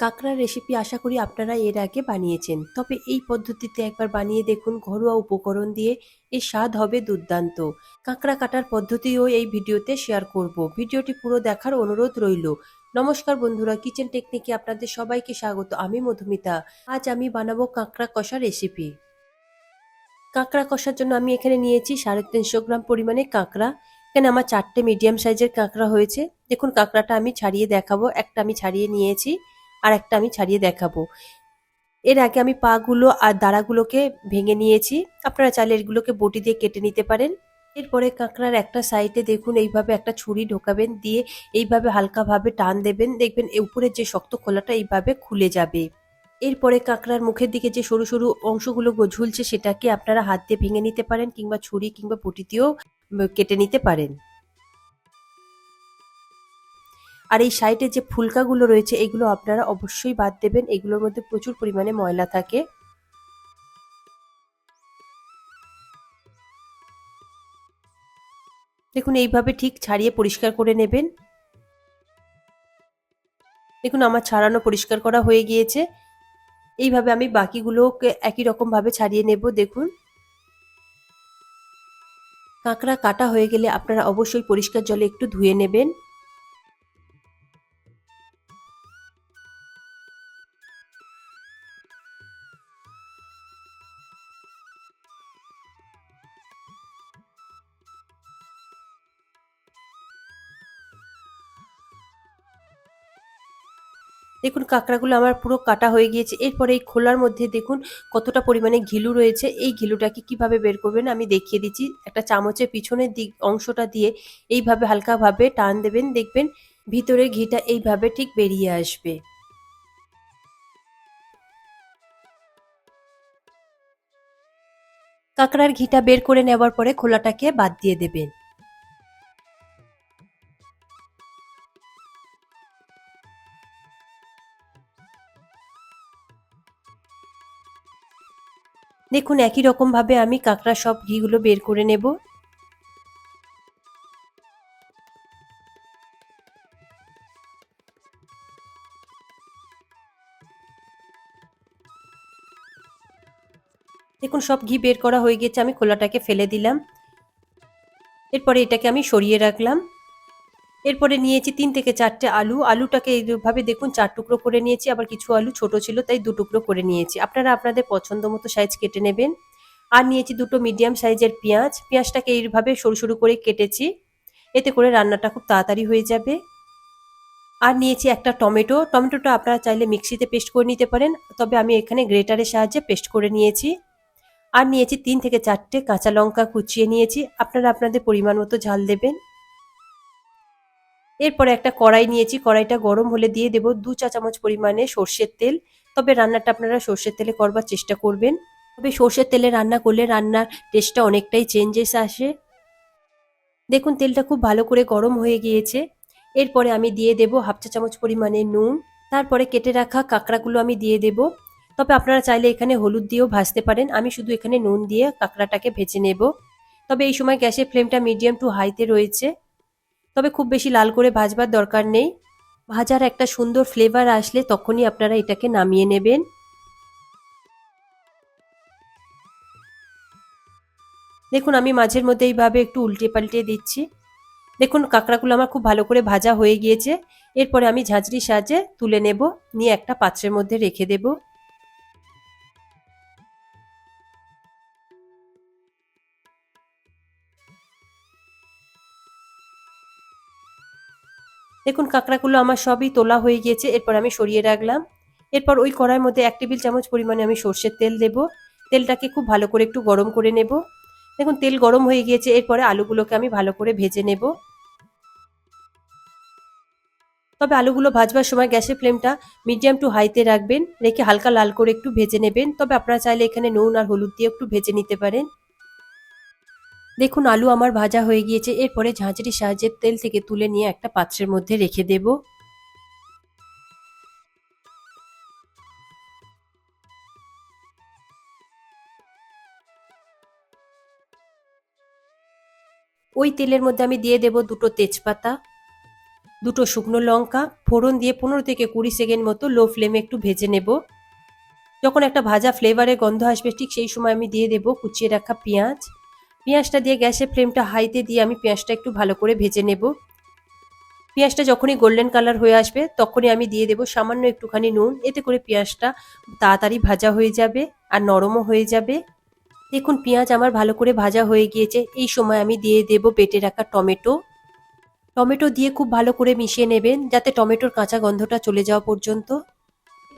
কাঁকড়ার রেসিপি আশা করি আপনারা এর আগে বানিয়েছেন। তবে এই পদ্ধতিতে একবার বানিয়ে দেখুন, ঘরোয়া উপকরণ দিয়ে এর স্বাদ হবে দুর্দান্ত। কাঁকড়া কাটার পদ্ধতিও এই ভিডিওতে শেয়ার করব। ভিডিওটি পুরো দেখার অনুরোধ রইল। নমস্কার বন্ধুরা কিচেন টেকনিকে আপনাদের সবাইকে স্বাগত। আমি মধুমিতা। আজ আমি বানাবো কাঁকড়া কষা রেসিপি কাঁকড়া কষার জন্য আমি এখানে নিয়েছি সাড়ে তিনশো গ্রাম পরিমাণে কাঁকড়া। এখানে আমার চারটে মিডিয়াম সাইজের কাঁকড়া হয়েছে। দেখুন, কাঁকড়াটা আমি ছাড়িয়ে দেখাবো। একটা আমি ছাড়িয়ে নিয়েছি। আর একটা আমি ছাড়িয়ে দেখাবো। এর আগে আমি পাগুলো আর দাঁড়াগুলোকে ভেঙে নিয়েছি। আপনারা চাইলে এগুলোকে বটি দিয়ে কেটে নিতে পারেন। এরপরে কাঁকড়ার একটা সাইডে দেখুন, এইভাবে একটা ছুরি ঢোকাবেন দিয়ে এইভাবে হালকাভাবে টান দেবেন। দেখবেন উপরের যে শক্ত খোলাটা এইভাবে খুলে যাবে। এরপরে কাঁকড়ার মুখের দিকে যে সরু সরু অংশগুলো ঝুলছে সেটাকে আপনারা হাত দিয়ে ভেঙে নিতে পারেন কিংবা ছুরি কিংবা বটি দিয়েও কেটে নিতে পারেন। আর এই সাইডে যে ফুলকাগুলো রয়েছে, এগুলো আপনারা অবশ্যই বাদ দেবেন। এগুলোর মধ্যে প্রচুর পরিমাণে ময়লা থাকে। দেখুন, এইভাবে ঠিক ছাড়িয়ে পরিষ্কার করে নেবেন। দেখুন, আমার ছাড়ানো পরিষ্কার করা হয়ে গিয়েছে। এইভাবে আমি বাকিগুলোকে একই রকম ভাবে ছাড়িয়ে নেব, দেখুন। কাঁকড়া কাটা হয়ে গেলে আপনারা অবশ্যই পরিষ্কার জলে একটু ধুয়ে নেবেন। দেখুন কাঁকড়াগুলো আমার পুরো কাটা হয়ে গিয়েছে। এরপরে এই খোলার মধ্যে দেখুন কতটা পরিমাণে ঘিলু রয়েছে। এই ঘিলুটাকে কীভাবে বের করবেন আমি দেখিয়ে দিচ্ছি। একটা চামচের পিছনের দিক অংশটা দিয়ে এইভাবে হালকাভাবে টান দেবেন। দেখবেন ভিতরে ঘিটা এইভাবে ঠিক বেরিয়ে আসবে। কাঁকড়ার ঘিটা বের করে নেওয়ার পরে খোলাটাকে বাদ দিয়ে দেবেন। দেখুন, একই রকম ভাবে আমি কাঁকড়া সব ঘিগুলো বের করে নেব। দেখুন, সব ঘি বের করা হয়ে গেছে, আমি খোলাটাকে ফেলে দিলাম। এরপরে এটাকে আমি সরিয়ে রাখলাম। এরপরে নিয়েছি তিন থেকে চারটে আলু। আলুটাকে এইভাবে দেখুন, চার টুকরো করে নিয়েছি, আবার কিছু আলু ছোট ছিল, তাই দু টুকরো করে নিয়েছি। আপনারা আপনাদের পছন্দ মতো সাইজ কেটে নেবেন। আর নিয়েছি দুটো মিডিয়াম সাইজের পেঁয়াজ। পেঁয়াজটাকে এইভাবে সরু সরু করে কেটেছি। এতে করে রান্নাটা খুব তাড়াতাড়ি হয়ে যাবে। আর নিয়েছি একটা টমেটো। টমেটোটা আপনারা চাইলে মিক্সিতে পেস্ট করে নিতে পারেন, তবে আমি এখানে গ্রেটারের সাহায্যে পেস্ট করে নিয়েছি। আর নিয়েছি তিন থেকে চারটে কাঁচা লঙ্কা কুচিয়ে নিয়েছি। আপনারা আপনাদের পরিমাণ মতো ঝাল দেবেন। এরপরে একটা কড়াই নিয়েছি, কড়াইটা গরম হলে দিয়ে দেব দু চা চামচ পরিমাণে সর্ষের তেল। তবে রান্নাটা আপনারা সর্ষের তেলে করবার চেষ্টা করবেন। তবে সর্ষের তেলে রান্না করলে রান্নার টেস্টটা অনেকটাই চেঞ্জেস আসে। দেখুন, তেলটা খুব ভালো করে গরম হয়ে গিয়েছে। এরপরে আমি দিয়ে দেব হাফ চা চামচ পরিমাণে নুন। তারপরে কেটে রাখা কাঁকড়াগুলো আমি দিয়ে দেব। তবে আপনারা চাইলে এখানে হলুদ দিয়েও ভাজতে পারেন। আমি শুধু এখানে নুন দিয়ে কাঁকড়াটাকে ভেজে নেব। তবে এই সময় গ্যাসের ফ্লেমটা মিডিয়াম টু হাইতে রয়েছে। তবে খুব বেশি লাল করে ভাজবার দরকার নেই। ভাজার একটা সুন্দর ফ্লেভার আসলে তখনই আপনারা এটাকে নামিয়ে নেবেন। দেখুন, আমি মাঝের মধ্যে এইভাবে একটু উল্টে পাল্টে দিচ্ছি। দেখুন, কাঁকড়াগুলো আমার খুব ভালো করে ভাজা হয়ে গিয়েছে। এরপরে আমি ঝাঁঝরির সাহায্যে তুলে নেব, নিয়ে একটা পাত্রের মধ্যে রেখে দেব। দেখুন, কাঁকড়াগুলো আমার সবই তোলা হয়ে গিয়েছে, এরপর আমি সরিয়ে রাখলাম। এরপর ওই কড়াইয়ের মধ্যে এক টেবিল চামচ পরিমাণে আমি সর্ষের তেল দেব। তেলটাকে খুব ভালো করে একটু গরম করে নেব। দেখুন, তেল গরম হয়ে গিয়েছে, এরপরে আলুগুলোকে আমি ভালো করে ভেজে নেব। তবে আলুগুলো ভাজবার সময় গ্যাসের ফ্লেমটা মিডিয়াম টু হাইতে রাখবেন, রেখে হালকা লাল করে একটু ভেজে নেবেন। তবে আপনারা চাইলে এখানে নুন আর হলুদ দিয়ে একটু ভেজে নিতে পারেন। দেখুন, আলু আমার ভাজা হয়ে গিয়েছে, এরপরে ঝাঁঝরির সাহায্যে তেল থেকে তুলে নিয়ে একটা পাত্রের মধ্যে রেখে দেব। ওই তেলের মধ্যে আমি দিয়ে দেব দুটো তেজপাতা, দুটো শুকনো লঙ্কা, ফোড়ন দিয়ে পনেরো থেকে কুড়ি সেকেন্ড মতো লো ফ্লেমে একটু ভেজে নেব। যখন একটা ভাজা ফ্লেভারের গন্ধ আসবে, ঠিক সেই সময় আমি দিয়ে দেব কুচিয়ে রাখা পেঁয়াজ। পেঁয়াজটা দিয়ে গ্যাসের ফ্লেমটা হাইতে দিয়ে আমি পেঁয়াজটা একটু ভালো করে ভেজে নেব। পেঁয়াজটা যখনই গোল্ডেন কালার হয়ে আসবে, তখনই আমি দিয়ে দেব সামান্য একটুখানি নুন। এতে করে পেঁয়াজটা তাড়াতাড়ি ভাজা হয়ে যাবে আর নরমও হয়ে যাবে। দেখুন, পেঁয়াজ আমার ভালো করে ভাজা হয়ে গিয়েছে। এই সময় আমি দিয়ে দেব বেটে রাখা টমেটো। টমেটো দিয়ে খুব ভালো করে মিশিয়ে নেবেন, যাতে টমেটোর কাঁচা গন্ধটা চলে যাওয়া পর্যন্ত।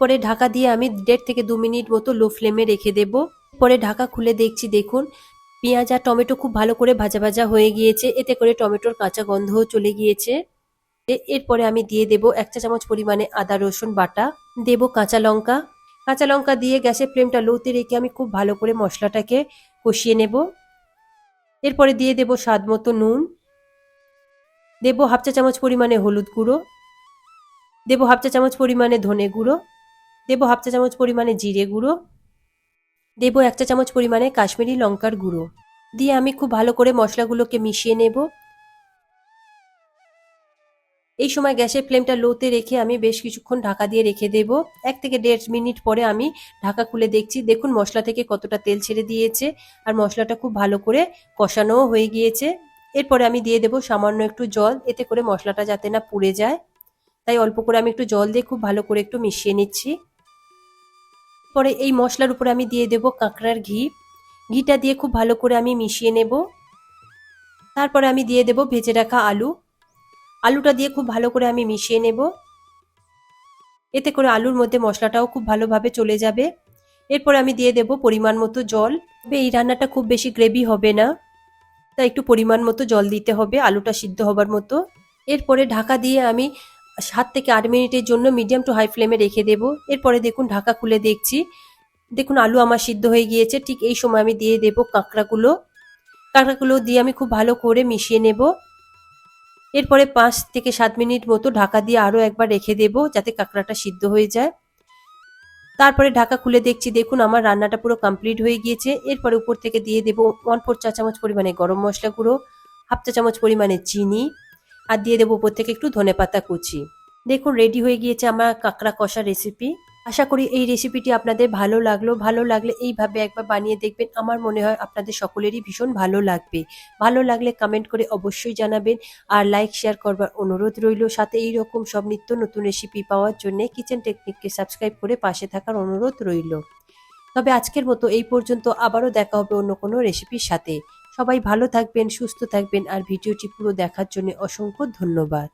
পরে ঢাকা দিয়ে আমি দেড় থেকে দু মিনিট মতো লো ফ্লেমে রেখে দেব। পরে ঢাকা খুলে দেখছি, দেখুন পেঁয়াজ আর টমেটো খুব ভালো করে ভাজা ভাজা হয়ে গিয়েছে। এতে করে টমেটোর কাঁচা গন্ধও চলে গিয়েছে। এরপরে আমি দিয়ে দেব এক চা চামচ পরিমাণে আদা, রসুন, বাটা। দেব কাঁচা লঙ্কা। কাঁচা লঙ্কা দিয়ে গ্যাসের ফ্লেমটা লোতে রেখে আমি খুব ভালো করে মশলাটাকে কষিয়ে নেব। এরপরে দিয়ে দেব স্বাদ মতো নুন। দেব হাফ চা চামচ পরিমাণে হলুদ গুঁড়ো। দেব হাফ চা চামচ পরিমাণে ধনে গুঁড়ো। দেব হাফ চা চামচ পরিমাণে জিরে গুঁড়ো। দেব এক চা চামচ পরিমাণে কাশ্মীরি লঙ্কার গুঁড়ো। দিয়ে আমি খুব ভালো করে মশলাগুলোকে মিশিয়ে নেব। এই সময় গ্যাসের ফ্লেমটা লোতে রেখে আমি বেশ কিছুক্ষণ ঢাকা দিয়ে রেখে দেব। এক থেকে দেড় মিনিট পরে আমি ঢাকা খুলে দেখছি, দেখুন মশলা থেকে কতটা তেল ছেড়ে দিয়েছে আর মশলাটা খুব ভালো করে কষানোও হয়ে গিয়েছে। এরপরে আমি দিয়ে দেব সামান্য একটু জল, এতে করে মশলাটা যাতে না পুড়ে যায়। তাই অল্প করে আমি একটু জল দিয়ে খুব ভালো করে একটু মিশিয়ে নিচ্ছি। পরে এই মশলার উপরে আমি দিয়ে দেব কাঁকড়ার ঘি। ঘিটা দিয়ে খুব ভালো করে আমি মিশিয়ে নেব। তারপরে আমি দিয়ে দেব ভেজে রাখা আলু। আলুটা দিয়ে খুব ভালো করে আমি মিশিয়ে নেব। এতে করে আলুর মধ্যে মশলাটাও খুব ভালোভাবে চলে যাবে। এরপর আমি দিয়ে দেব পরিমাণ মতো জল। এই রান্নাটা খুব বেশি গ্রেভি হবে না। তাই একটু পরিমাণ মতো জল দিতে হবে, আলুটা সিদ্ধ হবার মতো। এরপরে ঢাকা দিয়ে আমি সাত থেকে আট মিনিটের জন্য মিডিয়াম টু হাই ফ্লেমে রেখে দেব। এরপরে দেখুন, ঢাকা খুলে দেখছি। দেখুন, আলু আমার সিদ্ধ হয়ে গিয়েছে। ঠিক এই সময় আমি দিয়ে দেব কাঁকড়াগুলো। কাঁকড়াগুলো দিয়ে আমি খুব ভালো করে মিশিয়ে নেব। এরপরে পাঁচ থেকে সাত মিনিট মতো ঢাকা দিয়ে আরও একবার রেখে দেব, যাতে কাঁকড়াটা সিদ্ধ হয়ে যায়। তারপরে ঢাকা খুলে দেখছি, দেখুন আমার রান্নাটা পুরো কমপ্লিট হয়ে গিয়েছে। এরপরে উপর থেকে দিয়ে দেব ওয়ান ফোর চা চামচ পরিমাণে গরম মশলা গুঁড়ো হাফ চা চামচ পরিমাণে চিনি। আর দিয়ে দেবো উপর থেকে একটু ধনেপাতা কুচি। দেখুন রেডি হয়ে গিয়েছে আমার কাঁকড়া কষা রেসিপি আশা করি এই রেসিপিটি আপনাদের ভালো লাগল। ভালো লাগলে এইভাবে একবার বানিয়ে দেখবেন। আমার মনে হয় আপনাদের সকলেরই ভীষণ ভালো লাগবে। ভালো লাগলে কমেন্ট করে অবশ্যই জানাবেন। আর লাইক শেয়ার করবার অনুরোধ রইল। সাথে এই রকম সব নিত্য নতুন রেসিপি পাওয়ার জন্য কিচেন টেকনিককে সাবস্ক্রাইব করে পাশে থাকার অনুরোধ রইল। তবে আজকের মতো এই পর্যন্ত আবারও দেখা হবে অন্য কোনো রেসিপির সাথে। সবাই ভালো থাকবেন সুস্থ থাকবেন আর ভিডিওটি পুরো দেখার জন্য অসংখ্য ধন্যবাদ।